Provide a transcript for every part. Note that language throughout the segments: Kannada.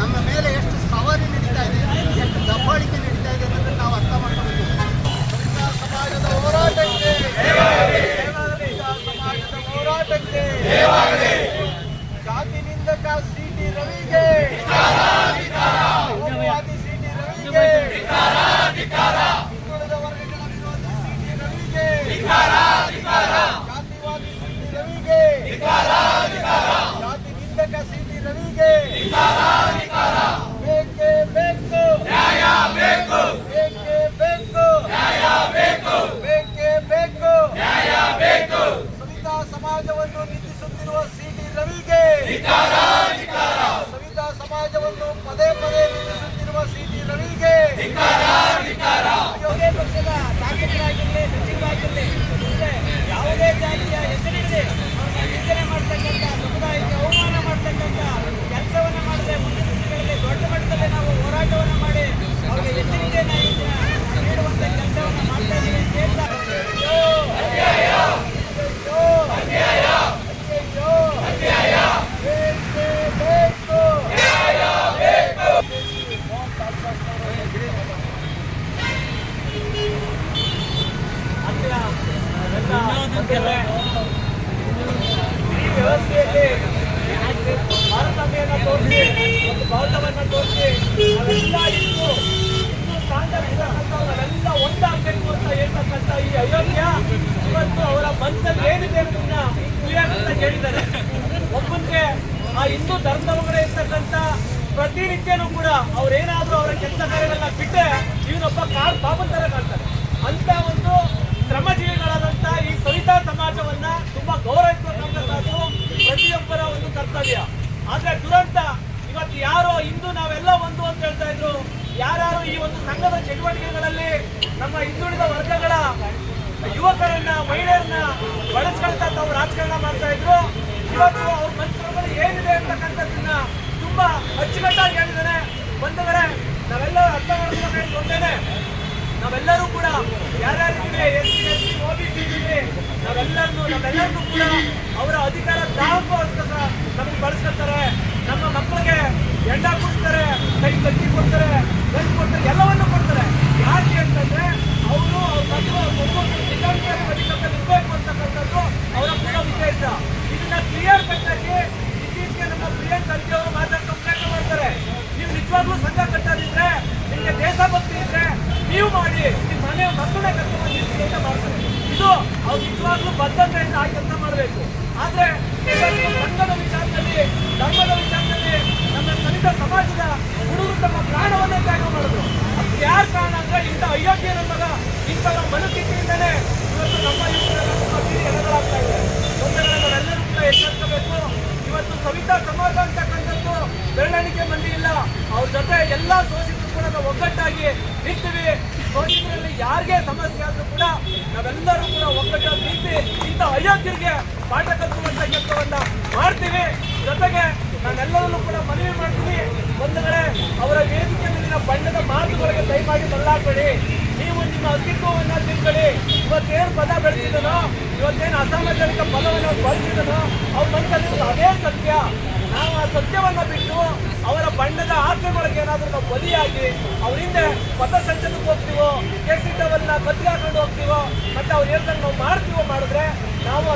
ನಮ್ಮ ಮೇಲೆ ಎಷ್ಟು ಸವಾರಿ ನಡೀತಾ ಇದೆ, ಎಷ್ಟು ದಬ್ಬಾಳಿಕೆ ನಡೀತಾ ಇದೆ ಅನ್ನೋದನ್ನು ನಾವು ಅರ್ಥ ಮಾಡ್ಕೋಬೇಕು. ಸಮಾಜದ ಹೋರಾಟಕ್ಕೆ ಸಮಾಜದ ಹೋರಾಟಕ್ಕೆ ಜಾತಿ ನಿಂದಕ ಸಿ ಟಿ ರವಿಗೆ ಹೋಮವಾದಿ ಸಿ ಟಿ ರವಿಗೆ ಹಿಂದುಳಿದ ವರ್ಗಗಳ ವಿರೋಧಿ ಸಿ ಟಿ ರವಿಗೆ ಜಾತಿವಾದಿ ಸಿ ಟಿ ರವಿಗೆ ಜಾತಿ ನಿಂದಕ ಸಿ ಟಿ ರವಿಗೆ ಬೇಕೇ ಬೇಕು ನ್ಯಾಯ ಬೇಕು ಬೇಕೇ ಬೇಕು ನ್ಯಾಯ ಬೇಕು ಬೇಕೇ ಬೇಕು ನ್ಯಾಯ ಬೇಕು ಸವಿತಾ ಸಮಾಜವನ್ನು ನಿಂದಿಸುತ್ತಿರುವ ಸಿ ಟಿ ರವಿಗೆ ಸವಿತಾ ಸಮಾಜವನ್ನು ಪದೇ ಪದೇ ನಿಂದಿಸುತ್ತಿರುವ ಸಿ ಟಿ ರವಿಗೆ ಯಾವುದೇ ಪಕ್ಷದ ಶಾಸಕರಾಗಿರಲಿ ಸಚಿವರಾಗಿರಲಿ ಮುಂದೆ ಯಾವುದೇ ಜಾತಿಯ ಹೆಸರಿಡದೆ ಅವ್ರನ್ನ ನಿಂದನೆ ಮಾಡ್ತಕ್ಕಂಥ ಸಮುದಾಯಕ್ಕೆ ಅವಮಾನ ಮಾಡ್ತಕ್ಕಂಥ ಕೆಲಸವನ್ನ ಮಾಡದೆ ಮುಂದಿನ ದಿನಗಳಲ್ಲಿ ದೊಡ್ಡ ಮಟ್ಟದಲ್ಲಿ ನಾವು ಹೋರಾಟವನ್ನು ಮಾಡಿ ಅವ್ರಿಗೆ ಎಚ್ಚರಿಕೆಯನ್ನ ಇದನ್ನ ನೀಡುವಂತ ಕೆಲಸವನ್ನ ಮಾಡ್ತಾ ಇದ್ದೀವಿ ಅಂತ ಹೇಳ್ತಾ ಅಯ್ಯೋ! ಅಯ್ಯೋ! ಅಯ್ಯೋ! ಬೇಕೇ ಬೇಕು ಈ ವ್ಯವಸ್ಥೆಯಲ್ಲಿ ಭಾರತಮೆಯನ್ನು ತೋರಿಸಿ, ಒಂದು ಭಾರತವನ್ನು ತೋರಿಸಿ, ನಾವೆಲ್ಲ ಇದ್ದು ಇನ್ನು ಸ್ಥಾನದಲ್ಲಿರ್ತಕ್ಕಂಥ ನಾವೆಲ್ಲ ಒಂದಾಗಬೇಕು ಅಂತ ಹೇಳ್ತಕ್ಕಂಥ ಈ ಅಯೋಗ್ಯ ಇವತ್ತು ಅವರ ಮನಸ್ಸಲ್ಲಿ ಏನಿದೆ ಅನ್ನೋದನ್ನ ಕ್ಲಿಯರ್ ಅಂತ ಹೇಳಿದ್ದಾರೆ ಒಬ್ಬನಿಗೆ ಆ ಹಿಂದೂ ಧರ್ಮದ ಒಳಗಡೆ ಇರ್ತಕ್ಕಂಥ ಪ್ರತಿನಿತ್ಯನೂ ಕೂಡ ಅವ್ರೇನಾದ್ರೂ ಅವರ ಕೆಲಸ ಕಾರ್ಯಗಳನ್ನ ಬಿಟ್ಟರೆ ಇವನೊಬ್ಬ ಕಾರ್ ಬಾಬನ್ ತರ ಕಾಣ್ತಾರೆ ಅಂತ ಒಂದು ಶ್ರಮಜೀವಿಗಳಾದಂತ ಈ ಸವಿತಾ ಸಮಾಜವನ್ನ ತುಂಬಾ ಗೌರವಿಸಬೇಕಾದಂತದ್ದು ಪ್ರತಿಯೊಬ್ಬರ ಒಂದು ಕರ್ತವ್ಯ ಆದ್ರೆ ದುರಂತ ಇವತ್ತು ಯಾರೋ ಇಂದು ನಾವೆಲ್ಲ ಒಂದು ಅಂತ ಹೇಳ್ತಾ ಇದ್ರು ಯಾರ್ಯಾರು ಈ ಒಂದು ಸಂಘದ ಚಟುವಟಿಕೆಗಳಲ್ಲಿ ನಮ್ಮ ಹಿಂದುಳಿದ ವರ್ಗಗಳ ಯುವಕರನ್ನ, ಮಹಿಳೆಯರನ್ನ ಬಳಸ್ಕೊಳ್ತಾ ತಾವು ರಾಜಕಾರಣ ಮಾಡ್ತಾ ಇದ್ರು. ಇವತ್ತು ಅವ್ರ ಮನಸ್ಸಿನಲ್ಲಿ ಏನಿದೆ ಅಂತಕ್ಕಂಥದ್ದನ್ನ ತುಂಬಾ ಅಚ್ಚುಕಟ್ಟಾಗಿ ಹೇಳಿದ್ದಾರೆ. ಬಂದವರೇ ನಾವೆಲ್ಲ ಅರ್ಥ ಮಾಡ್ಕೋಬೇಕು ಒಂದೇನೆ. ನಾವೆಲ್ಲರೂ ಕೂಡ ಯಾರ್ಯಾರಿದ್ದೀವಿ S C S C O B C ನಾವೆಲ್ಲರನ್ನು ಕೂಡ ಅವರ ಅಧಿಕಾರ ದಾಹಕ್ಕೋಸ್ಕರ ನಮಗೆ ಬಳಸ್ಕೊಳ್ತಾರೆ. ನಮ್ಮ ಮಕ್ಕಳಿಗೆ ಎಂಡ ಕೊಡ್ತಾರೆ, ಕೈ ಕಟ್ಟಿ ಕೊಡ್ತಾರೆ, ಗಂಟು ಕೊಡ್ತಾರೆ, ಎಲ್ಲವನ್ನು ಕೊಡ್ತಾರೆ. ಯಾಕೆ ಅಂತಂದ್ರೆ ಅವರು ಅವ್ರ ಮಕ್ಕಳು ಇರಬೇಕು ಅಂತಕ್ಕಂಥದ್ದು ಅವರ ಪೂರ್ಣ ಉದ್ದೇಶ ಇದನ್ನ ಕ್ಲಿಯರ್ ಕಟ್ಟಾಗಿ ಇತ್ತೀಚೆಗೆ ನಮ್ಮ ಪ್ರಿಯಾಂಕ್ ಖರ್ಗೆ ಅವರು ಮಾತಾಡ್ತಾ ಪ್ರಯತ್ನ ಮಾಡ್ತಾರೆ ನೀವು ನಿಜವಾಗ್ಲೂ ಸಂಘ ಕಟ್ಟೋದಿದ್ರೆ ನಿಮಗೆ ದೇಶಭಕ್ತಿ ಇದ್ರೆ ನೀವು ಮಾಡಿ ನಿಮ್ಮ ಮನೆ ಮಕ್ಕಳನ್ನ ಕರ್ಕೊಂಡು ಬಂದಿರ್ತೀವಿ ಅಂತ ಮಾಡ್ತಾರೆ ಇದು ಅವ್ರು ನಿಜವಾಗ್ಲೂ ಬದ್ಧತೆಯಿಂದ ಆ ಕೆಲಸ ಮಾಡಬೇಕು ಆದ್ರೆ ಇವತ್ತು ಸಂಘದ ವಿಚಾರದಲ್ಲಿ ಧರ್ಮದ ವಿಚಾರದಲ್ಲಿ ನಮ್ಮ ಸವಿತ ಸಮಾಜದ ಹುಡುಗರು ತಮ್ಮ ಪ್ರಾಣವನ್ನೇ ತ್ಯಾಗ ಮಾಡಿದ್ರು ಅದಕ್ಕೆ ಯಾರು ಕಾರಣ ಅಂದ್ರೆ ಇಂಥ ಅಯೋಗ್ಯ ಮಗ ಇಂಥವರ ಮನಸ್ಥಿತಿಯಿಂದಲೇ ಇವತ್ತು ನಮ್ಮ ಯುವಕರೆಲ್ಲ ಎಲೆಗಳಾಗ್ತಾ ಇದೆ ನಾವೆಲ್ಲರೂ ಕೂಡ ಇವತ್ತು ಸವಿತಾ ಸಮಾಜ ಅಂತಕ್ಕಂಥದ್ದು ಬೆಳವಣಿಗೆ ಬಂದಿಲ್ಲ ಅವ್ರ ಜೊತೆ ಎಲ್ಲ ಶೋಷಿತರು ಕೂಡ ನಾವು ಒಗ್ಗಟ್ಟಾಗಿ ನಿಂತೀವಿ. ಶೋಷಿತರಲ್ಲಿ ಯಾರಿಗೆ ಸಮಸ್ಯೆ ಆದ್ರೂ ಕೂಡ ನಾವೆಲ್ಲರೂ ಕೂಡ ಒಗ್ಗಟ್ಟಾಗಿ ನಿಂತು ಇಂಥ ಅಯೋಗ್ಯರಿಗೆ ಪಾಠ ಕಲಿಸುವಂತ ಕೆಲಸವನ್ನ ಮಾಡ್ತೀವಿ. ಜೊತೆಗೆ ನಾನೆಲ್ಲರಲ್ಲೂ ಕೂಡ ಮನವಿ ಮಾಡ್ತೀನಿ ಬಂಧುಗಳೇ ಅವರ ವೇದಿಕೆ ಮೇಲಿನ ಮಾತುಗಳಿಗೆ ದಯಮಾಡಿ ಬದಲಾಗಬೇಡಿ. ನೀವು ನಿಮ್ಮ ಅಸ್ತಿತ್ವವನ್ನ ತಿಳ್ಕೊಳ್ಳಿ. ಇವತ್ತೇನು ಪದ ಬೆಳೆಸಿದನೋ, ಇವತ್ತೇನು ಅಸಾಂವಿಧಾನಿಕ ಪದವನ್ನು ಬಳಸಿದನೋ, ಅವ್ರ ಮನಸ್ಸಲ್ಲಿ ಅದೇ ಸತ್ಯ. ನಾವು ಆ ಸತ್ಯವನ್ನ ಬಿಟ್ಟು ಅವರ ಬಣ್ಣದ ಆಸೆಗಳಿಗೆ ಏನಾದರೂ ನಾವು ಬಲಿಯಾಗಿ ಅವರಿಂದ ಪಥ ಸಂಚಲಕ್ಕೆ ಹೋಗ್ತೀವೋ ಕೇಸಿದ್ದವನ್ನ ಕತ್ತಿ ಹಾಕೊಂಡು ಹೋಗ್ತೀವೋ, ಮತ್ತೆ ಅವ್ರು ಹೇಳ್ದಂಗೆ ನಾವು ಮಾಡ್ತೀವೋ ಮಾಡಿದ್ರೆ ನಾವು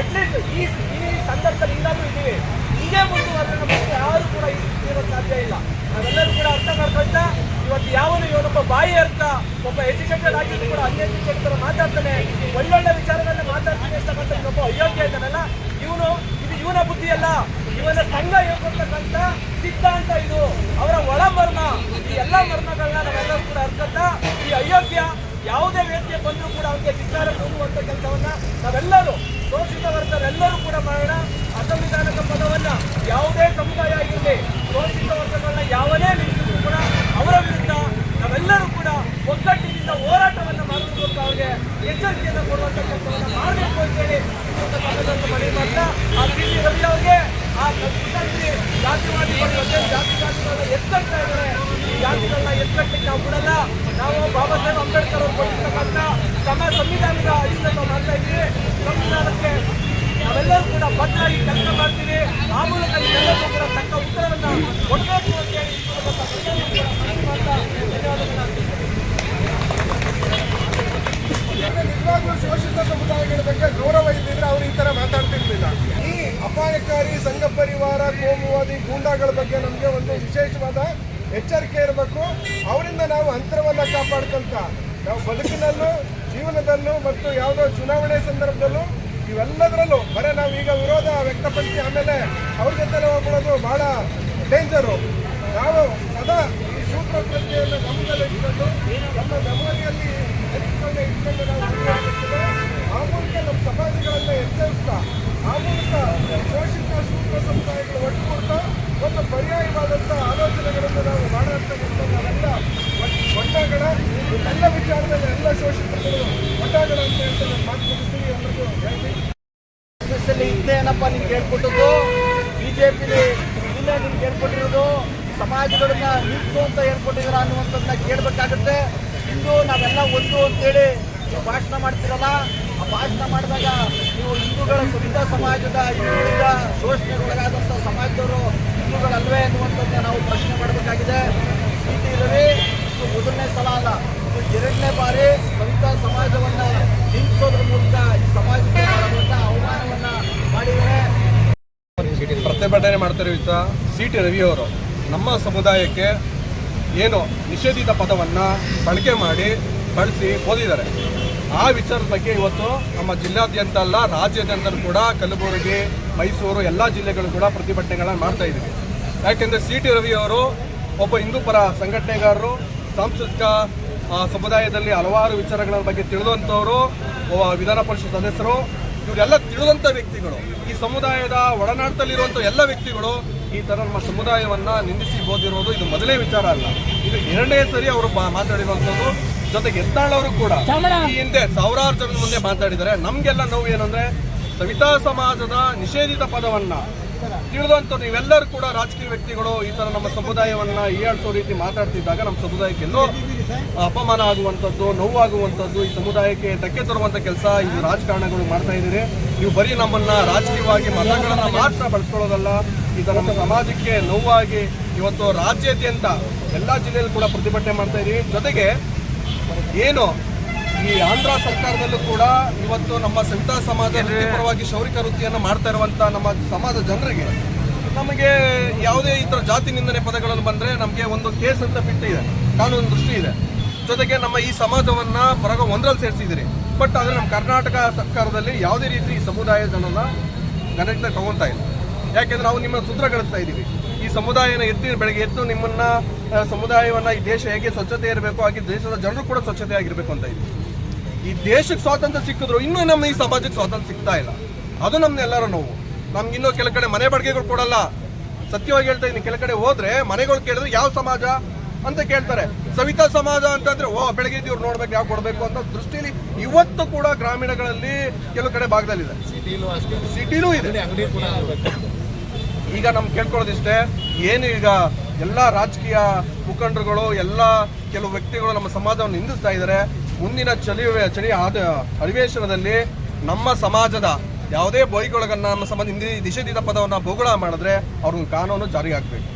ಅಟ್ಲೀಸ್ಟ್ ಈ ಈ ಸಂದರ್ಭದಲ್ಲಿ ಇನ್ನಾದ್ರೂ ಇದ್ದೀವಿ. ಹೀಗೆ ಮುಂದುವರೆದ್ರೆ ನಮಗೆ ಯಾರು ಕೂಡ ಇರೋ ಸಾಧ್ಯ ಇಲ್ಲ. ನಾವೆಲ್ಲರೂ ಕೂಡ ಅರ್ಥ ಮಾಡ್ಕೊಳ್ತಾ ಇವತ್ತು ಯಾವನು ಇವನೊಬ್ಬ ಬಾಯಿ ಅರ್ಥ, ಒಬ್ಬ ಎಜುಕೇಟೆಡ್ ಆಗಿದ್ದು ಕೂಡ ಅನ್ಎಜುಕೇಟೆಡ್ ತರ ಮಾತಾಡ್ತಾನೆ, ಒಳ್ಳೊಳ್ಳೆ ವಿಚಾರಗಳನ್ನ ಮಾತಾಡ್ತಾನೆ ಇಷ್ಟಪಡ್ತಾನೆ ಇನ್ನೊಬ್ಬ ಅಯೋಗ್ಯ ಇದ್ದಾನಲ್ಲ, ಇವನು, ಇದು ಇವನ ಬುದ್ಧಿ ಅಲ್ಲ ಇವನ ಸಂಘ ಹೇಳ್ಕೊಳ್ತಕ್ಕಂಥ ಸಿದ್ಧಾಂತ ಇದು. ಅವರ ಒಳ ಮರ್ಮ ಈ ಎಲ್ಲ ಮರ್ಮಗಳನ್ನ ನಾವೆಲ್ಲರೂ ಕೂಡ ಅರ್ಥ ಈ ಅಯೋಗ್ಯ, ಯಾವುದೇ ವ್ಯಕ್ತಿಯ ಬಂದರೂ ಕೂಡ ಅವರಿಗೆ ವಿಚಾರ ಹೋಗುವಂತ ಕೆಲಸವನ್ನ ನಾವೆಲ್ಲರೂ, ಶೋಷಿತ ವರ್ಗರೆಲ್ಲರೂ ಕೂಡ ಮಾಡೋಣ. ಅಸಂವಿಧಾನಕ ಪದವನ್ನ ಯಾವುದೇ ಸಮುದಾಯ ಆಗಿರಲಿ ಶೋಷಿತ ವರ್ಗಗಳನ್ನ ಯಾವನೇ ನಿಲ್ಲಿಸಿದ್ರು ಕೂಡ ಅವರ ವಿರುದ್ಧ ನಾವೆಲ್ಲರೂ ಕೂಡ ಒಗ್ಗಟ್ಟಿನಿಂದ ಹೋರಾಟವನ್ನ ಮಾಡಬೇಕು ಅಂತ ಅವ್ರಿಗೆ ಎಚ್ಚರಿಕೆಯನ್ನು ಕೊಡುವಂಥ ಕೆಲಸವನ್ನು ಮಾಡಬೇಕು ಅಂತ ಹೇಳಿ ಮಾಡ್ತಾ ಆ ಸಿ ಟಿ ರವಿ ಆ ಕುಟಂಬಿ ಜಾತಿವಾದಿ ಇವತ್ತೇನು ಜಾತಿ ಜಾತಿಗಳನ್ನ ಎತ್ತಡ್ತಾ ಇದ್ದಾರೆ. ಈ ಜಾತಿಗಳನ್ನ ಎತ್ತಕ್ಕೆ ನಾವು ಬಿಡಲ್ಲ ನಾವು ಬಾಬಾ ಅಂಬೇಡ್ಕರ್ ಅವರು ಕೊಟ್ಟಿರ್ತಕ್ಕಂಥ ಸಮ ಸಂವಿಧಾನದ ಅಡಿಯಿಂದ ಮಾಡ್ತಾ ಇದ್ದೀವಿ. ಸಂವಿಧಾನಕ್ಕೆ ನಾವೆಲ್ಲರೂ ಕೂಡ ಬದ್ಧರಾಗಿ ಕೆಲಸ ಮಾಡ್ತೀವಿ. ಆ ಮೂಲಕ ನೀವೆಲ್ಲರೂ ಕೂಡ ತಕ್ಕ ಉತ್ತರವನ್ನು ಕೊಡಬೇಕು ಅಂತೇಳಿ ಈ ಮೂಲಕ ತಮ್ಮೆಲ್ಲರಿಗೂ ಕೂಡ ಮನವಿ ಮಾಡ್ತಾ ಧನ್ಯವಾದಗಳನ್ನ ಅರ್ಪಿಸ್ತೇನೆ. ನಿಜವಾಗ್ಲೂ ಶೋಷಿತ ಸಮುದಾಯಗಳ ಬಗ್ಗೆ ಗೌರವ ಇದ್ದಿದ್ರೆ ಅವ್ರು ಈ ತರ ಮಾತಾಡ್ತಿರ್ಲಿಲ್ಲ. ಈ ಅಪಾಯಕಾರಿ ಸಂಘ ಪರಿವಾರ, ಕೋಮುವಾದಿ, ಗೂಂಡಾಗಳ ಬಗ್ಗೆ ನಮಗೆ ಒಂದು ವಿಶೇಷವಾದ ಎಚ್ಚರಿಕೆ ಇರಬೇಕು. ಅವರಿಂದ ನಾವು ಅಂತರವನ್ನ ಕಾಪಾಡ್ಕೊಂತ, ನಾವು ಬದುಕಿನಲ್ಲೂ, ಜೀವನದಲ್ಲೂ ಮತ್ತು ಯಾವುದೋ ಚುನಾವಣೆ ಸಂದರ್ಭದಲ್ಲೂ ಇವೆಲ್ಲದರಲ್ಲೂ ಬರೀ ನಾವು ಈಗ ವಿರೋಧ ವ್ಯಕ್ತಪಡಿಸಿ ಆಮೇಲೆ ಅವ್ರ ಜೊತೆ ಹೋಗ್ಬಿಡೋದು ಬಹಳ ಡೇಂಜರು ನಾವು ಸದಾ ಈ ಸೂತ್ರ ಪ್ರಜ್ಞೆಯನ್ನು ಗಮನದಲ್ಲಿಟ್ಟುಕೊಂಡು ನಮ್ಮ ಮೆಮೊರಿಯಲ್ಲಿ ಆ ಮೂಲಕ ನಮ್ಮ ಸಮಾಜಗಳನ್ನು ಎಚ್ಚರಿಸ್ತಾ ಆ ಮೂಲಕ ಶೋಷಿತ ಸೂತ್ರ ಸಮುದಾಯಗಳು ಒಟ್ಟುಗೂಡ್ತಾ ಒಂದು ಪರ್ಯಾಯವಾದಂಥ ಆಲೋಚನೆಗಳನ್ನು ನಾವು ಮಾಡತಕ್ಕಂಥ ನಾವೆಲ್ಲ ಒಟ್ಟಾಗಣ ಎಲ್ಲ ವಿಚಾರದಲ್ಲಿ ಎಲ್ಲ ಶೋಷಿತಗಳು ಒಟ್ಟಾಗಣ ಅಂತ ನಾನು ಮಾತು ಮುಗಿಸ್ತೀನಿ ಎಲ್ಲರಿಗೂ ಹೇಳ್ತೀನಿ ಇದ್ದೇನಪ್ಪ ನಿಮ್ಗೆ ಹೇಳ್ಕೊಟ್ಟದ್ದು ಬಿಜೆಪಿ ಇಲ್ಲ ನಿಮ್ಗೆ ಹೇಳ್ಕೊಟ್ಟಿರೋದು ಸಮಾಜಗಳನ್ನ ನಿಲ್ಲಿಸು ಅಂತ ಹೇಳ್ಕೊಟ್ಟಿದ್ದೀರ ಅನ್ನುವಂಥದ್ದನ್ನ ಕೇಳಬೇಕಾಗುತ್ತೆ. ಇಂದು ನಾವೆಲ್ಲ ಒಂದು ಅಂತೇಳಿ ನೀವು ಭಾಷಣ ಮಾಡ್ತಿರಲ್ಲ, ಆ ಭಾಷಣ ಮಾಡಿದಾಗ ನೀವು ಹಿಂದೂಗಳ ಸುರಿದ ಸಮಾಜದ ಹಿಂದುಳಿದ ಶೋಷಣೆಗೊಳಗಾದಂಥ ಸಮಾಜದವರು ಹಿಂದೂಗಳಲ್ವೇ ಅನ್ನುವಂಥದ್ದನ್ನ ನಾವು ಪ್ರಶ್ನೆ ಮಾಡಬೇಕಾಗಿದೆ. ಸಿ ಟಿ ರವಿ ಇದು ಮೊದಲನೇ ಸಲ ಅಲ್ಲ, ಇದು ಎರಡನೇ ಬಾರಿ ಸವಿತಾ ಸಮಾಜವನ್ನು ಹಿಂಸೋದ್ರ ಮೂಲಕ ಈ ಸಮಾಜಕ್ಕೆ ಅವಮಾನವನ್ನು ಮಾಡಿದ್ದಾರೆ. ಪ್ರತಿಭಟನೆ ಮಾಡ್ತಾರೆ ಸಿ ಟಿ ರವಿಯವರು ನಮ್ಮ ಸಮುದಾಯಕ್ಕೆ ಏನು ನಿಷೇಧಿತ ಪದವನ್ನು ಬಳಕೆ ಮಾಡಿ ಬಳಸಿ ಓದಿದ್ದಾರೆ. ಆ ವಿಚಾರದ ಬಗ್ಗೆ ಇವತ್ತು ನಮ್ಮ ಜಿಲ್ಲಾದ್ಯಂತ ಅಲ್ಲ ರಾಜ್ಯಾದ್ಯಂತ ಕೂಡ ಕಲಬುರಗಿ, ಮೈಸೂರು ಎಲ್ಲ ಜಿಲ್ಲೆಗಳು ಕೂಡ ಪ್ರತಿಭಟನೆಗಳನ್ನು ಮಾಡ್ತಾ ಇದ್ದೀವಿ. ಯಾಕೆಂದರೆ ಸಿ ಟಿ ರವಿಯವರು ಒಬ್ಬ ಹಿಂದೂ ಪರ ಸಂಘಟನೆಗಾರರು, ಸಾಂಸ್ಕೃತಿಕ ಸಮುದಾಯದಲ್ಲಿ ಹಲವಾರು ವಿಚಾರಗಳ ಬಗ್ಗೆ ತಿಳಿದಂಥವರು ವಿಧಾನ ಪರಿಷತ್ ಸದಸ್ಯರು. ಇವರೆಲ್ಲ ತಿಳಿದಂಥ ವ್ಯಕ್ತಿಗಳು. ಈ ಸಮುದಾಯದ ಒಡನಾಟದಲ್ಲಿರುವಂಥ ಎಲ್ಲ ವ್ಯಕ್ತಿಗಳು ಈ ಥರ ನಮ್ಮ ಸಮುದಾಯವನ್ನ ನಿಂದಿಸಿ ಓದಿರೋದು ಇದು ಮೊದಲೇ ವಿಚಾರ ಅಲ್ಲ. ಇದು ಎರಡನೇ ಸರಿ ಅವರು ಮಾತಾಡಿರುವಂಥದ್ದು. ಜೊತೆಗೆ ಎತ್ತಾಳವರು ಕೂಡ ಈ ಹಿಂದೆ ಸಾವಿರಾರು ಜನ ಮುಂದೆ ಮಾತಾಡಿದ್ದಾರೆ. ನಮಗೆಲ್ಲ ನೋವು ಏನಂದ್ರೆ ಸವಿತಾ ಸಮಾಜದ ನಿಷೇಧಿತ ಪದವನ್ನ ತಿಳಿದಂಥ ನೀವೆಲ್ಲರೂ ಕೂಡ ರಾಜಕೀಯ ವ್ಯಕ್ತಿಗಳು ಈ ಥರ ನಮ್ಮ ಸಮುದಾಯವನ್ನ ಹೀಯಾಳಿಸೋ ರೀತಿ ಮಾತಾಡ್ತಿದ್ದಾಗ ನಮ್ಮ ಸಮುದಾಯಕ್ಕೆ ಎಲ್ಲೋ ಅಪಮಾನ ಆಗುವಂಥದ್ದು ನೋವಾಗುವಂಥದ್ದು ಈ ಸಮುದಾಯಕ್ಕೆ ಧಕ್ಕೆ ತರುವಂಥ ಕೆಲಸ ಈ ರಾಜಕಾರಣಗಳು ಮಾಡ್ತಾ ಇದ್ದೀರಿ. ನೀವು ಬರೀ ನಮ್ಮನ್ನ ರಾಜಕೀಯವಾಗಿ ಮತಗಳನ್ನ ಮಾತ್ರ ಬಳಸ್ಕೊಳ್ಳೋದಲ್ಲ. ಈಗ ನಮ್ಮ ಸಮಾಜಕ್ಕೆ ನೋವಾಗಿ ಇವತ್ತು ರಾಜ್ಯಾದ್ಯಂತ ಎಲ್ಲ ಜಿಲ್ಲೆಯಲ್ಲೂ ಕೂಡ ಪ್ರತಿಭಟನೆ ಮಾಡ್ತಾ ಇದ್ದೀವಿ ಜೊತೆಗೆ ಏನು ಈ ಆಂಧ್ರ ಸರ್ಕಾರದಲ್ಲೂ ಕೂಡ ಇವತ್ತು ನಮ್ಮ ಸವಿತಾ ಸಮಾಜ ಪರವಾಗಿ ಶೌರಿಕ ವೃತ್ತಿಯನ್ನು ಮಾಡ್ತಾ ಇರುವಂತ ನಮ್ಮ ಸಮಾಜ ಜನರಿಗೆ ನಮಗೆ ಯಾವುದೇ ಈ ಥರ ಜಾತಿ ನಿಂದನೆ ಪದಗಳನ್ನು ಬಂದ್ರೆ ನಮಗೆ ಒಂದು ಕೇಸ್ ಅಂತ ಫಿಟ್ ಇದೆ, ಕಾನೂನು ದೃಷ್ಟಿ ಇದೆ. ಜೊತೆಗೆ ನಮ್ಮ ಈ ಸಮಾಜವನ್ನ ಹೊರಗ ಒಂದರಲ್ಲಿ ಸೇರಿಸಿದಿರಿ ಬಟ್ ಆದರೆ ನಮ್ಮ ಕರ್ನಾಟಕ ಸರ್ಕಾರದಲ್ಲಿ ಯಾವುದೇ ರೀತಿ ಈ ಸಮುದಾಯ ಜನನ ಗಣಕ್ಕೆ ತಗೊಂತಾ ಇಲ್ಲ. ಯಾಕೆಂದ್ರೆ ನಾವು ನಿಮ್ಮನ್ನ ಸೂತ್ರಗಳಿಸ್ತಾ ಇದ್ದೀವಿ. ಈ ಸಮುದಾಯನ ಎತ್ತಿ ಬೆಳಗ್ಗೆ ಎತ್ತು ನಿಮ್ಮನ್ನ ಸಮುದಾಯವನ್ನ ಈ ದೇಶ ಹೇಗೆ ಸ್ವಚ್ಛತೆ ಇರಬೇಕು ಹಾಗೆ ದೇಶದ ಜನರು ಕೂಡ ಸ್ವಚ್ಛತೆ ಆಗಿರಬೇಕು ಅಂತ ಇದ್ದೀವಿ. ಈ ದೇಶಕ್ಕೆ ಸ್ವಾತಂತ್ರ್ಯ ಸಿಕ್ಕಿದ್ರು ಇನ್ನೂ ನಮ್ಮ ಈ ಸಮಾಜಕ್ಕೆ ಸ್ವಾತಂತ್ರ್ಯ ಸಿಗ್ತಾ ಇಲ್ಲ. ಅದು ನಮ್ನೆಲ್ಲರ ನೋವು. ನಮ್ಗೆ ಇನ್ನೂ ಕೆಲ ಕಡೆ ಮನೆ ಬಾಡಿಗೆಗಳು ಕೊಡಲ್ಲ. ಸತ್ಯವಾಗಿ ಹೇಳ್ತಾ ಇದ್ದೀನಿ ಕೆಲ ಕಡೆ ಹೋದ್ರೆ ಮನೆಗಳು ಕೇಳಿದ್ರೆ ಯಾವ ಸಮಾಜ ಅಂತ ಕೇಳ್ತಾರೆ. ಸವಿತಾ ಸಮಾಜ ಅಂತಂದ್ರೆ ಓ ಬೆಳಗ್ಗೆ ಇದ್ದೀವ್ರು ಇವ್ರು ನೋಡ್ಬೇಕು ಯಾವ ಕೊಡಬೇಕು ಅಂತ ದೃಷ್ಟಿಯಲ್ಲಿ ಇವತ್ತು ಕೂಡ ಗ್ರಾಮೀಣಗಳಲ್ಲಿ ಕೆಲವು ಕಡೆ ಭಾಗದಲ್ಲಿದೆ. ಸಿಟಿಲೂ ಇದೆ. ಈಗ ನಮ್ಗೆ ಕೇಳ್ಕೊಳ್ಳೋದಿಷ್ಟೇ, ಏನು ಈಗ ಎಲ್ಲ ರಾಜಕೀಯ ಮುಖಂಡರುಗಳು, ಎಲ್ಲ ಕೆಲವು ವ್ಯಕ್ತಿಗಳು ನಮ್ಮ ಸಮಾಜವನ್ನು ನಿಂದಿಸ್ತಾ ಇದ್ದಾರೆ, ಮುಂದಿನ ಚಳಿ ಚಳಿ ಆದ ಅಧಿವೇಶನದಲ್ಲಿ ನಮ್ಮ ಸಮಾಜದ ಯಾವುದೇ ಬೈಗೊಳಗನ್ನು ನಮ್ಮ ಸಮಾಜ ನಿಷೇಧಿತ ಪದವನ್ನು ಬೋಗುಳ ಮಾಡಿದ್ರೆ ಅವ್ರಿಗೆ ಕಾನೂನು ಜಾರಿಗೆ ಆಗಬೇಕು